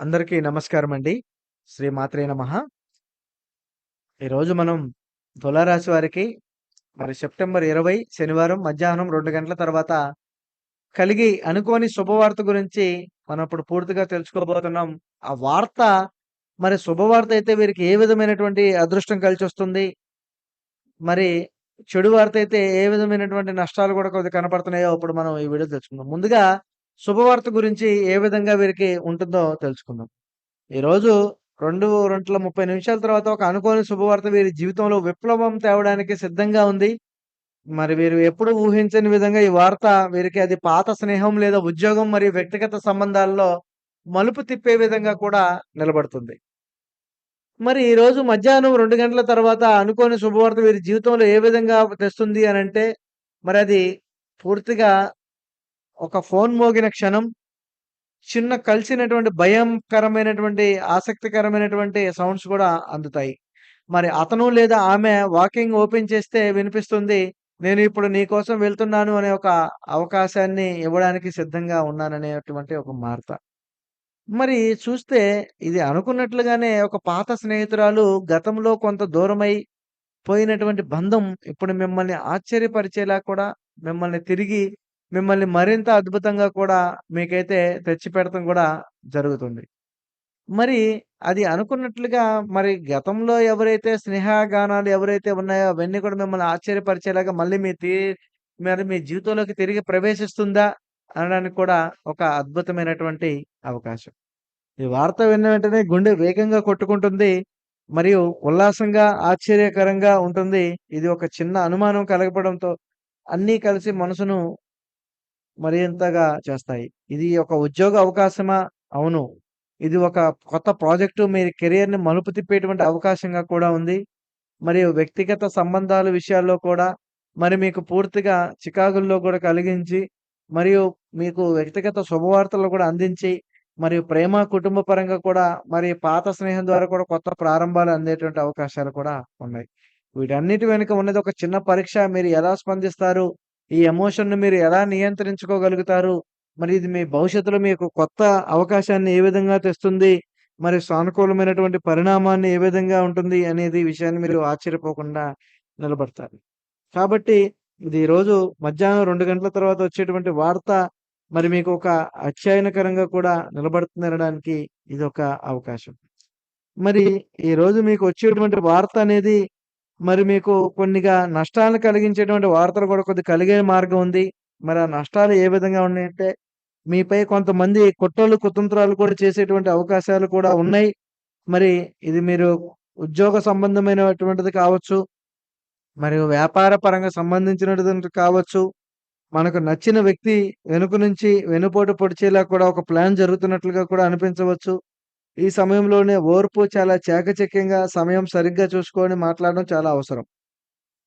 అందరికీ నమస్కారం అండి. శ్రీ మాత్రే నమ ఈరోజు మనం తులారాశి వారికి మరి సెప్టెంబర్ 20 శనివారం మధ్యాహ్నం రెండు గంటల తర్వాత కలిగి అనుకోని శుభవార్త గురించి మనం ఇప్పుడు పూర్తిగా తెలుసుకోబోతున్నాం. ఆ వార్త మరి శుభవార్త అయితే వీరికి ఏ విధమైనటువంటి అదృష్టం కలిసి వస్తుంది మరి చెడు వార్త అయితే ఏ విధమైనటువంటి నష్టాలు కూడా కొద్దిగా కనపడుతున్నాయో ఇప్పుడు మనం ఈ వీడియో తెలుసుకుందాం. ముందుగా శుభవార్త గురించి ఏ విధంగా వీరికి ఉంటుందో తెలుసుకుందాం. ఈరోజు 2:30 నిమిషాల తర్వాత ఒక అనుకోని శుభవార్త వీరి జీవితంలో విప్లవం తేవడానికి సిద్ధంగా ఉంది. మరి వీరు ఎప్పుడు ఊహించని విధంగా ఈ వార్త వీరికి అది పాత స్నేహం లేదా ఉద్యోగం మరియు వ్యక్తిగత సంబంధాల్లో మలుపు తిప్పే విధంగా కూడా నిలబడుతుంది. మరి ఈరోజు మధ్యాహ్నం రెండు గంటల తర్వాత అనుకోని శుభవార్త వీరి జీవితంలో ఏ విధంగా తెస్తుంది అనంటే మరి అది పూర్తిగా ఒక ఫోన్ మోగిన క్షణం చిన్న కలిసినటువంటి భయంకరమైనటువంటి, ఆసక్తికరమైనటువంటి సౌండ్స్ కూడా అందుతాయి. మరి అతను లేదా ఆమె వాకింగ్ ఓపెన్ చేస్తే వినిపిస్తుంది. నేను ఇప్పుడు నీ కోసం వెళ్తున్నాను అనే ఒక అవకాశాన్ని ఇవ్వడానికి సిద్ధంగా ఉన్నాననేటువంటి ఒక వార్త. మరి చూస్తే ఇది అనుకున్నట్లుగానే ఒక పాత స్నేహితురాలు గతంలో కొంత దూరమై పోయినటువంటి బంధం ఇప్పుడు మిమ్మల్ని ఆశ్చర్యపరిచేలా కూడా మిమ్మల్ని తిరిగి మిమ్మల్ని మరింత అద్భుతంగా కూడా మీకైతే తెచ్చిపెడతం కూడా జరుగుతుంది. మరి అది అనుకున్నట్లుగా మరి గతంలో ఎవరైతే స్నేహగానాలు ఎవరైతే ఉన్నాయో అవన్నీ కూడా మిమ్మల్ని ఆశ్చర్యపరిచేలాగా మళ్ళీ మీ మరి మీ జీవితంలోకి తిరిగి ప్రవేశిస్తుందా? అనడానికి కూడా ఒక అద్భుతమైనటువంటి అవకాశం. ఈ వార్త విన్న వెంటనే గుండె వేగంగా కొట్టుకుంటుంది. మరియు ఉల్లాసంగా, ఆశ్చర్యకరంగా ఉంటుంది. ఇది ఒక చిన్న అనుమానం కలగపడంతో అన్నీ కలిసి మనసును మరింతగా చేస్తాయి. ఇది ఒక ఉద్యోగ అవకాశమా? అవును. ఇది ఒక కొత్త ప్రాజెక్టు మీ కెరియర్‌ని మలుపు తిప్పేటువంటి అవకాశంగా కూడా ఉంది. మరియు వ్యక్తిగత సంబంధాల విషయాల్లో కూడా మరి మీకు పూర్తిగా చికాకుల్లో కూడా కలిగించి, మరియు మీకు వ్యక్తిగత శుభవార్తలు కూడా అందించి, మరియు ప్రేమ, కుటుంబ పరంగా కూడా మరి పాత స్నేహం ద్వారా కూడా కొత్త ప్రారంభాలు అందేటువంటి అవకాశాలు కూడా ఉన్నాయి. వీటన్నిటి వెనుక ఉన్నది ఒక చిన్న పరీక్ష. మీరు ఎలా స్పందిస్తారు? ఈ ఎమోషన్ను మీరు ఎలా నియంత్రించుకోగలుగుతారు? మరి ఇది మీ భవిష్యత్తులో మీకు కొత్త అవకాశాన్ని ఏ విధంగా తెస్తుంది? మరి సానుకూలమైనటువంటి పరిణామాన్ని ఏ విధంగా ఉంటుంది? అనేది విషయాన్ని మీరు ఆశ్చర్యపోకుండా నిలబడతారు. కాబట్టి ఇది ఈరోజు మధ్యాహ్నం రెండు గంటల తర్వాత వచ్చేటువంటి వార్త మరి మీకు ఒక అత్యాయనకరంగా కూడా నిలబడుతుందనడానికి ఒక అవకాశం. మరి ఈరోజు మీకు వచ్చేటువంటి వార్త అనేది మరి మీకు కొన్నిగా నష్టాలను కలిగించేటువంటి వార్తలు కూడా కొద్దిగా కలిగే మార్గం ఉంది. మరి ఆ నష్టాలు ఏ విధంగా ఉన్నాయంటే మీపై కొంతమంది కుట్రలు, కుతంత్రాలు కూడా చేసేటువంటి అవకాశాలు కూడా ఉన్నాయి. మరి ఇది మీరు ఉద్యోగ సంబంధమైనటువంటిది కావచ్చు. మరియు వ్యాపార పరంగా సంబంధించినటువంటిది కావచ్చు. మనకు నచ్చిన వ్యక్తి వెనుక నుంచి వెనుపోటు పొడిచేలా కూడా ఒక ప్లాన్ జరుగుతున్నట్లుగా కూడా అనిపించవచ్చు. ఈ సమయంలోనే ఓర్పు చాలా చాకచక్యంగా సమయం సరిగ్గా చూసుకొని మాట్లాడడం చాలా అవసరం.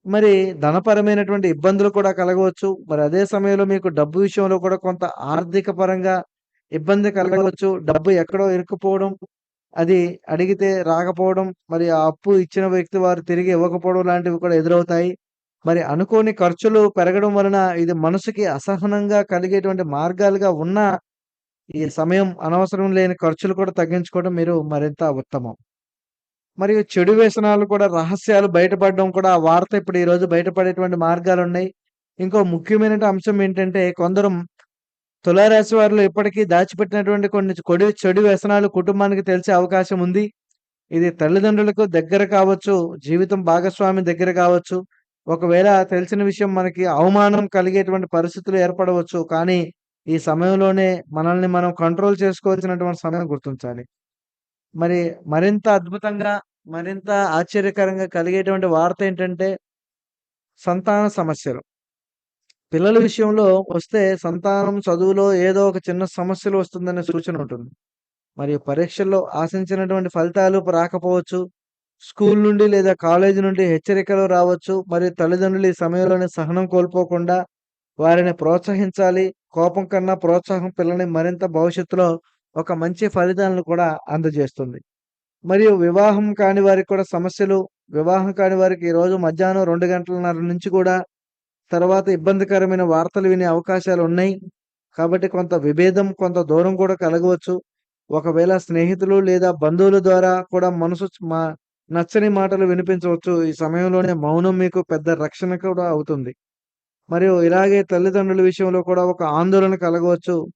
మరి ధనపరమైనటువంటి ఇబ్బందులు కూడా కలగవచ్చు. మరి అదే సమయంలో మీకు డబ్బు విషయంలో కూడా కొంత ఆర్థిక పరంగా ఇబ్బంది కలగవచ్చు. డబ్బు ఎక్కడో ఇరుక్కుపోవడం, అది అడిగితే రాకపోవడం, మరి ఆ అప్పు ఇచ్చిన వ్యక్తి వారు తిరిగి ఇవ్వకపోవడం లాంటివి కూడా ఎదురవుతాయి. మరి అనుకోని ఖర్చులు పెరగడం వలన ఇది మనసుకి అసహనంగా కలిగేటువంటి మార్గాలుగా ఉన్నా ఈ సమయం అనవసరం లేని ఖర్చులు కూడా తగ్గించుకోవడం మీరు మరింత ఉత్తమం. మరియు చెడు వ్యసనాలు కూడా రహస్యాలు బయటపడడం కూడా ఆ వార్త ఇప్పుడు ఈరోజు బయటపడేటువంటి మార్గాలు ఉన్నాయి ఇంకో ముఖ్యమైన అంశం ఏంటంటే కొందరు తులారాశి వారిలో ఇప్పటికీ దాచిపెట్టినటువంటి కొన్ని కొడి చెడు వ్యసనాలు కుటుంబానికి తెలిసే అవకాశం ఉంది. ఇది తల్లిదండ్రులకు దగ్గర కావచ్చు, జీవితం భాగస్వామి దగ్గర కావచ్చు. ఒకవేళ తెలిసిన విషయం మనకి అవమానం కలిగేటువంటి పరిస్థితులు ఏర్పడవచ్చు. కానీ ఈ సమయంలోనే మనల్ని మనం కంట్రోల్ చేసుకోవాల్సినటువంటి సమయం గుర్తించాలి. మరి మరింత అద్భుతంగా, మరింత ఆశ్చర్యకరంగా కలిగేటువంటి వార్త ఏంటంటే సంతాన సమస్యలు. పిల్లల విషయంలో వస్తే సంతానం చదువులో ఏదో ఒక చిన్న సమస్యలు వస్తుందనే సూచన ఉంటుంది. మరియు పరీక్షల్లో ఆశించినటువంటి ఫలితాలు రాకపోవచ్చు. స్కూల్ నుండి లేదా కాలేజీ నుండి హెచ్చరికలు రావచ్చు. మరియు తల్లిదండ్రులు ఈ సమయంలోనే సహనం కోల్పోకుండా వారిని ప్రోత్సహించాలి. కోపం కన్నా ప్రోత్సాహం పిల్లని మరింత భవిష్యత్తులో ఒక మంచి ఫలితాలను కూడా అందజేస్తుంది. మరియు వివాహం కాని వారికి కూడా సమస్యలు, వివాహం కాని వారికి ఈరోజు మధ్యాహ్నం రెండు గంటలన్నర నుంచి కూడా తర్వాత ఇబ్బందికరమైన వార్తలు వినే అవకాశాలు ఉన్నాయి. కాబట్టి కొంత విభేదం, కొంత దూరం కూడా కలగవచ్చు. ఒకవేళ స్నేహితులు లేదా బంధువుల ద్వారా కూడా మనసు మా నచ్చని మాటలు వినిపించవచ్చు. ఈ సమయంలోనే మౌనం మీకు పెద్ద రక్షణ కూడా అవుతుంది. మరియు ఇలాగే తల్లిదండ్రుల విషయంలో కూడా ఒక ఆందోళన కలగవచ్చు.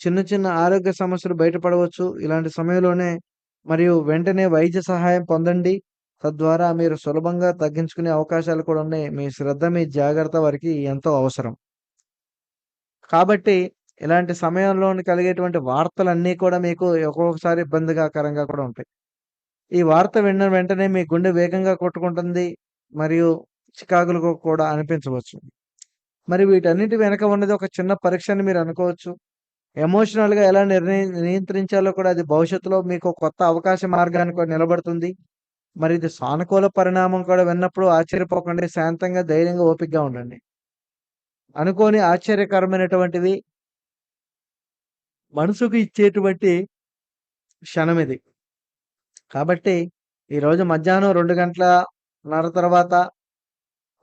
చిన్న చిన్న ఆరోగ్య సమస్యలు బయటపడవచ్చు. ఇలాంటి సమయంలోనే మరియు వెంటనే వైద్య సహాయం పొందండి. తద్వారా మీరు సులభంగా తగ్గించుకునే అవకాశాలు కూడా ఉన్నాయి. మీ శ్రద్ధ, మీ జాగ్రత్త వారికి ఎంతో అవసరం. కాబట్టి ఇలాంటి సమయంలో కలిగేటువంటి వార్తలన్నీ కూడా మీకు ఒక్కొక్కసారి ఇబ్బందికరంగా కూడా ఉంటాయి. ఈ వార్త విన్న వెంటనే మీ గుండె వేగంగా కొట్టుకుంటుంది. మరియు చికాకులకు కూడా అనిపించవచ్చు. మరి వీటన్నిటి వెనక ఉన్నది ఒక చిన్న పరీక్ష అని మీరు అనుకోవచ్చు. ఎమోషనల్‌గా ఎలా నిర్ణయి నియంత్రించాలో కూడా అది భవిష్యత్తులో మీకు కొత్త అవకాశ మార్గాన్ని కూడా నిలబడుతుంది. మరి ఇది సానుకూల పరిణామం కూడా విన్నప్పుడు ఆశ్చర్యపోకండి. శాంతంగా, ధైర్యంగా, ఓపికగా ఉండండి. అనుకోని ఆశ్చర్యకరమైనటువంటివి మనసుకు ఇచ్చేటువంటి క్షణం ఇది. కాబట్టి ఈరోజు మధ్యాహ్నం రెండు గంటల నర తర్వాత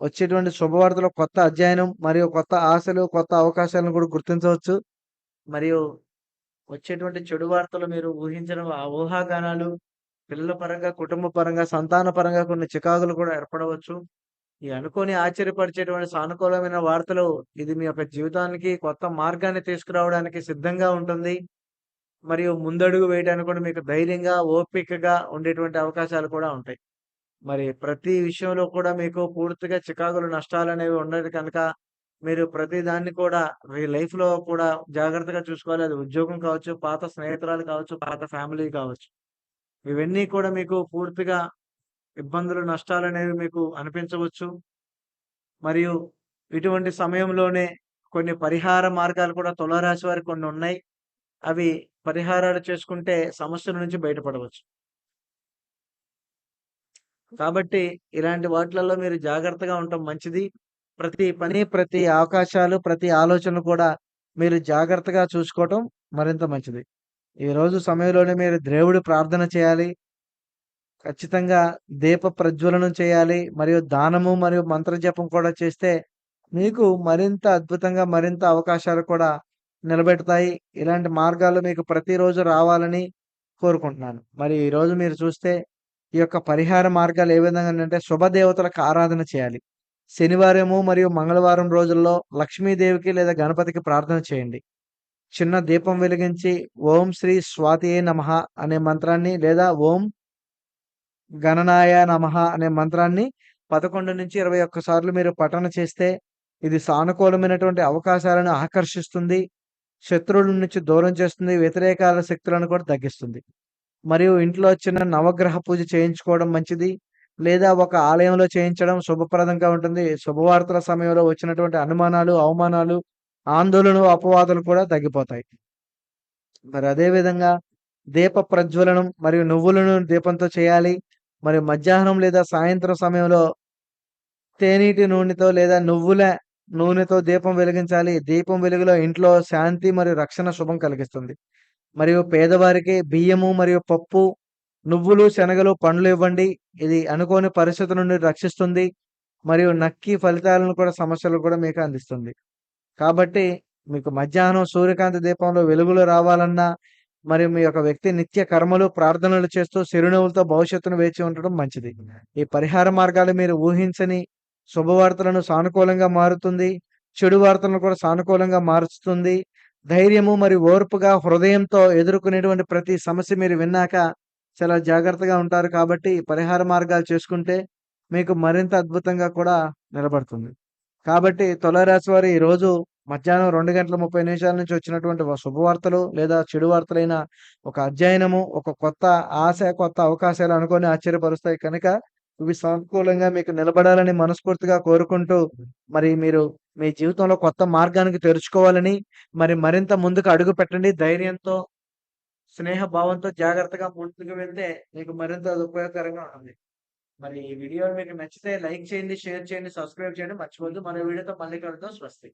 వచ్చేటువంటి శుభవార్తలో కొత్త అధ్యయనం మరియు కొత్త ఆశలు, కొత్త అవకాశాలను కూడా గుర్తించవచ్చు. మరియు వచ్చేటువంటి చెడు వార్తలు మీరు ఊహించిన ఊహాగానాలు పిల్లల పరంగా, కుటుంబ పరంగా, సంతాన పరంగా కొన్ని చికాకులు కూడా ఏర్పడవచ్చు. ఈ అనుకోని ఆశ్చర్యపరిచేటువంటి సానుకూలమైన వార్తలు ఇది మీ యొక్క జీవితానికి కొత్త మార్గాన్ని తీసుకురావడానికి సిద్ధంగా ఉంటుంది. మరియు ముందడుగు వేయడానికి కూడా మీకు ధైర్యంగా, ఓపికగా ఉండేటువంటి అవకాశాలు కూడా ఉంటాయి. మరి ప్రతి విషయంలో కూడా మీకు పూర్తిగా చికాకులు, నష్టాలు అనేవి ఉండదు కనుక మీరు ప్రతి దాన్ని కూడా మీ లైఫ్‌లో కూడా జాగ్రత్తగా చూసుకోవాలి. అది ఉద్యోగం కావచ్చు, పాత స్నేహితురాలు కావచ్చు, పాత ఫ్యామిలీ కావచ్చు. ఇవన్నీ కూడా మీకు పూర్తిగా ఇబ్బందులు, నష్టాలు అనేవి మీకు అనిపించవచ్చు. మరియు ఇటువంటి సమయంలోనే కొన్ని పరిహార మార్గాలు కూడా తులారాశి వారికి కొన్ని ఉన్నాయి. అవి పరిహారాలు చేసుకుంటే సమస్యల నుంచి బయటపడవచ్చు. కాబట్టి ఇలాంటి వాటిలలో మీరు జాగ్రత్తగా ఉండటం మంచిది. ప్రతి పని, ప్రతి అవకాశాలు, ప్రతి ఆలోచనలు కూడా మీరు జాగ్రత్తగా చూసుకోవటం మరింత మంచిది. ఈరోజు సమయంలోనే మీరు దేవుడి ప్రార్థన చేయాలి. ఖచ్చితంగా దీప ప్రజ్వలనం చేయాలి. మరియు దానము మరియు మంత్రజపం కూడా చేస్తే మీకు మరింత అద్భుతంగా, మరింత అవకాశాలు కూడా నిలబెడతాయి. ఇలాంటి మార్గాలు మీకు ప్రతిరోజు రావాలని కోరుకుంటున్నాను. మరి ఈరోజు మీరు చూస్తే ఈ యొక్క పరిహార మార్గాలు ఏ విధంగా అంటే శుభదేవతలకు ఆరాధన చేయాలి. శనివారము మరియు మంగళవారం రోజుల్లో లక్ష్మీదేవికి లేదా గణపతికి ప్రార్థన చేయండి. చిన్న దీపం వెలిగించి ఓం శ్రీ స్వాతియే నమః అనే మంత్రాన్ని లేదా ఓం గణనాయ నమః అనే మంత్రాన్ని 11-21 సార్లు మీరు పఠన చేస్తే ఇది సానుకూలమైనటువంటి అవకాశాలను ఆకర్షిస్తుంది. శత్రువుల నుంచి దూరం చేస్తుంది. వ్యతిరేకాల శక్తులను కూడా తగ్గిస్తుంది. మరియు ఇంట్లో చిన్న నవగ్రహ పూజ చేయించుకోవడం మంచిది. లేదా ఒక ఆలయంలో చేయించడం శుభప్రదంగా ఉంటుంది. శుభవార్తల సమయంలో వచ్చినటువంటి అనుమానాలు, అవమానాలు, ఆందోళనలు, అపవాదులు కూడా తగ్గిపోతాయి. మరి అదేవిధంగా దీప ప్రజ్వలనం మరియు నువ్వులను దీపంతో చేయాలి. మరియు మధ్యాహ్నం లేదా సాయంత్రం సమయంలో తేనీటి నూనెతో లేదా నువ్వుల నూనెతో దీపం వెలిగించాలి. దీపం వెలుగులో ఇంట్లో శాంతి మరియు రక్షణ శుభం కలిగిస్తుంది. మరియు పేదవారికి బియ్యము మరియు పప్పు, నువ్వులు, శనగలు, పండ్లు ఇవ్వండి. ఇది అనుకోని పరిస్థితుల నుండి రక్షిస్తుంది. మరియు నక్కి ఫలితాలను కూడా సమస్యలు కూడా మీకు అందిస్తుంది. కాబట్టి మీకు మధ్యాహ్నం సూర్యకాంతి దీపంలో వెలుగులు రావాలన్నా మరియు మీ యొక్క వ్యక్తి నిత్య కర్మలు, ప్రార్థనలు చేస్తూ చిరునవ్వులతో భవిష్యత్తును వేచి ఉండటం మంచిది. ఈ పరిహార మార్గాలు మీరు ఊహించని శుభవార్తలను సానుకూలంగా మారుతుంది. చెడు వార్తలను కూడా సానుకూలంగా మారుస్తుంది ధైర్యము మరియు ఓర్పుగా హృదయంతో ఎదుర్కొనేటువంటి ప్రతి సమస్య మీరు విన్నాక చాలా జాగ్రత్తగా ఉంటారు కాబట్టి పరిహార మార్గాలు చేసుకుంటే మీకు మరింత అద్భుతంగా కూడా నిలబడుతుంది. కాబట్టి తులారాశి వారు ఈరోజు మధ్యాహ్నం 2:30 నిమిషాల నుంచి వచ్చినటువంటి శుభవార్తలు లేదా చెడు వార్తలైన ఒక అధ్యయనము, ఒక కొత్త ఆశ, కొత్త అవకాశాలు అనుకొని ఆశ్చర్యపరుస్తాయి కనుక ఇవి సానుకూలంగా మీకు నిలబడాలని మనస్ఫూర్తిగా కోరుకుంటూ మరి మీరు మీ జీవితంలో కొత్త మార్గానికి తెరుచుకోవాలని మరి మరింత ముందుకు అడుగు పెట్టండి. ధైర్యంతో, స్నేహ భావంతో జాగ్రత్తగా ముందుకు వెళ్తే మీకు మరింత ఉపయోగకరంగా ఉంటుంది. మరి ఈ వీడియో మీకు నచ్చితే లైక్ చేయండి, షేర్ చేయండి, సబ్స్క్రైబ్ చేయండి మర్చిపోద్దు మరో వీడియోతో మళ్ళీ కలుద్దాం. స్వస్తి.